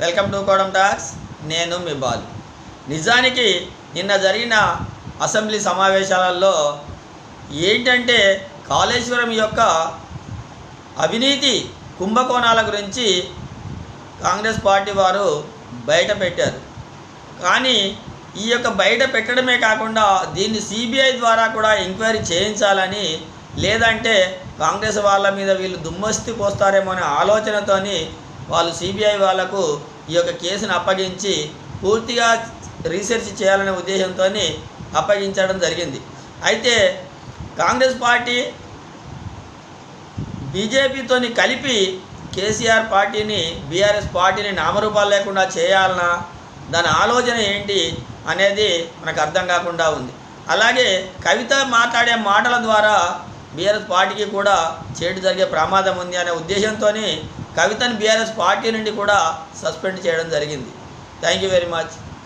Welcome to Kodam talks. నేను మీ బాలు. నిజానికి నిన్న జరిగిన అసెంబ్లీ సమావేశాలలో ఏంటంటే కాళేశ్వరం యొక్క అవినీతి కుంభకోణాల గురించి కాంగ్రెస్ పార్టీ వారు బయట పెట్టారు. కానీ ఈ యొక్క బయట పెట్టడమే కాకుండా దీన్ని సిబిఐ ద్వారా కూడా ఎంక్వైరీ చేయించాలని లేదంటే కాంగ్రెస్ వాళ్ళ మీద వీళ్ళు దుమ్మస్తి పోస్తారేమో అనే ఆలోచనతోని వాళ్ళు సిబిఐ వాళ్ళకు ఈ యొక్క కేసును అప్పగించి పూర్తిగా రీసెర్చ్ చేయాలనే ఉద్దేశంతో అప్పగించడం జరిగింది. అయితే కాంగ్రెస్ పార్టీ బీజేపీతోని కలిపి కేసీఆర్ పార్టీని బీఆర్ఎస్ పార్టీని నామరూపాలు లేకుండా చేయాలన్నా దాని ఆలోచన ఏంటి అనేది మనకు అర్థం కాకుండా ఉంది. అలాగే కవిత మాట్లాడే మాటల ద్వారా బీఆర్ఎస్ పార్టీకి కూడా చేటు జరిగే ప్రమాదం ఉంది అనే ఉద్దేశంతో కవితను బీఆర్ఎస్ పార్టీ నుండి కూడా సస్పెండ్ చేయడం జరిగింది. Thank you very much.